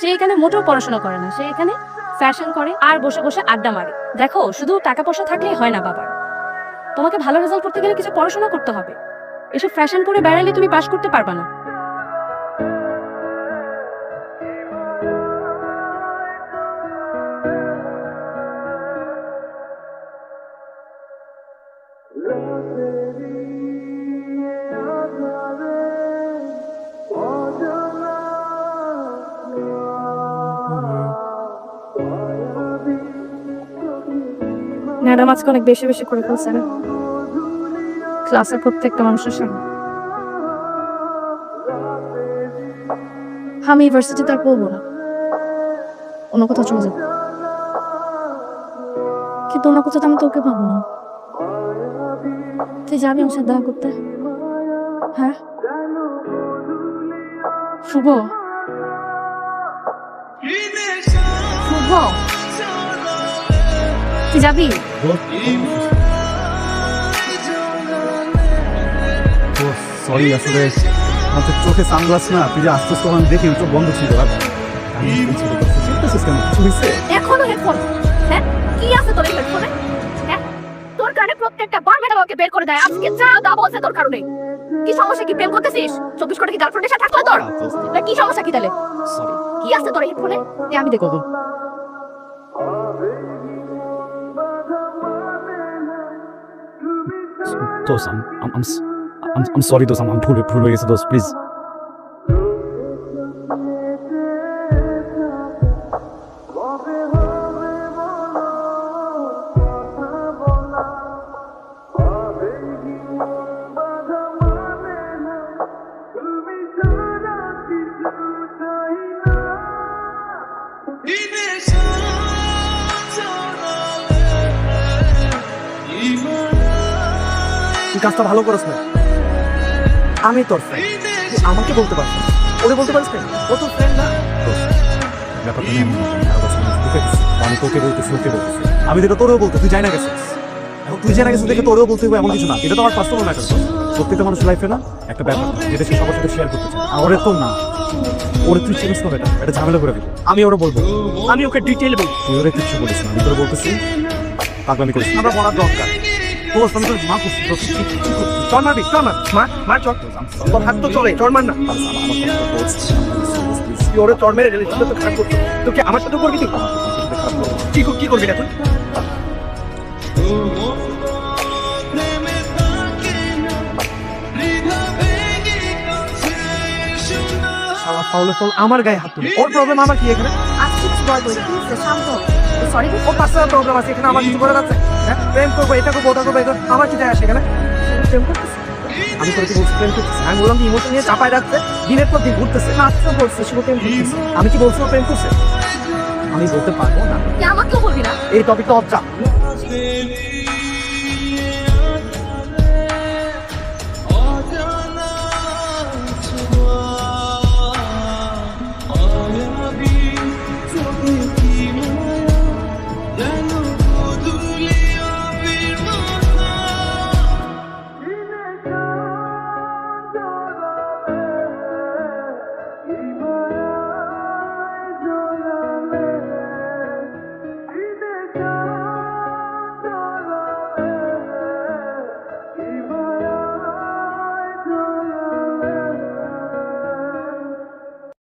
সে এখানে মোটেও পড়াশোনা করে না। সে এখানে ফ্যাশন করে আর বসে বসে আড্ডা মারে। দেখো, শুধু টাকা পয়সা থাকলেই হয় না বাবার তোমাকে ভালো রেজাল্ট করতে গেলে কিছু পড়াশোনা করতে হবে। এসব ফ্যাশন করে বেড়ালে তুমি পাশ করতে পারবা না। ম্যাডাম আজকে অনেক বেশি বেশি করে ফেলছে না ক্লাসের প্রত্যেকটা মানুষের সামনে। আমি ইউনিভার্সিটিতে আর পড়ব না। অন্য কোথাও চলে যাব। কিন্তু অন্য কোথাও আমি তোকে পাবো না। তুই যাবি আমার সাথে দেখা করতে? হ্যাঁ? শুভ। শুভ। তুই যাবি? সরি আসলে আমাদের চোখে সানগ্লাস না তুই যে আস্তে আস্তে আমি দেখি চোখ বন্ধ ছিল আর তো এখনও হেডফোন। হ্যাঁ? কি আছে তোর হেডফোনে? হ্যাঁ? তোর কারণে প্রত্যেকটা বার ম্যাডাম আমাকে বের করে দেয়। আজকে যা দা বলছে তোর কারণে। কি সমস্যা কি? প্রেম করতেছিস? চব্বিশ ঘণ্টা কি গার্লফ্রেন্ডের সাথে থাকতো তোর? কি সমস্যা কি তাহলে? কি আছে তোর হেডফোনে? আমি দেখব। দোস্ত আম সরি দোস্ত আমার ভুল ভুল হয়ে গেছে দোস্ত প্লিজ তুই কাজটা ভালো করিস না। আমি তোর ফ্রেন্ড তুই আমাকে বলতে পারছিস না। ওরে বলতে পারিস না? ও তোর ফ্রেন্ড না? ব্যাপারটা নিয়ে আমি পারছি। তোকে বলতেছি ওকে বলতেছি আমি যেটা তোরেও বলতে তুই যাই না গেছিস। এখন তুই জানা গেছিস দেখে তোরেও বলতে হবে এমন কিছু না। এটা তো আমার পার্সোনাল ম্যাটার প্রত্যেকটা মানুষ লাইফে না একটা ব্যাপার যেটা সে সবার সাথে শেয়ার করতে চায়। আর ওরে তো না। ওরে তুই চেঞ্জ করবে এটা এটা ঝামেলা করে দিবি আমি ওরা বলব। আমি ওকে ডিটেল বলব। তুই ওরে কিছু বলিস না। আমি তোরে বলতেছি পাগলামি করিস না। আমরা বলার দরকার। তোর আমি তোর মা করছি? চল মারবি চল মার মার মার চল তোর হাত তো চলে চল মার না তুই ওরে চল মেরে রিলেশনটা তো খারাপ করছ তো কি আমার সাথে করবি তুই কি করবি না তুই আমার গায়ে হাত তুলে ওর প্রবলেম আমার কি এখানে আজকে সরি ও পার্সোনাল প্রবলেম আছে এখানে আমার কিছু করে যাচ্ছে হ্যাঁ প্রেম করব এটা করব ওটা করব এটা আমার কি যায় আসে এখানে। প্রেম করতেছে? আমি তোর কি বলছি? প্রেম করতেছি। আমি বললাম যে ইমোশন নিয়ে চাপায় রাখছে দিনের পর দিন ঘুরতেছে। মাত্র বলছিস শুভ প্রেম করতেছে। আমি কি বলছি প্রেম করছে? আমি বলতে পারব না। আমাকেও বলবি না? এই টপিকটা অজ্জা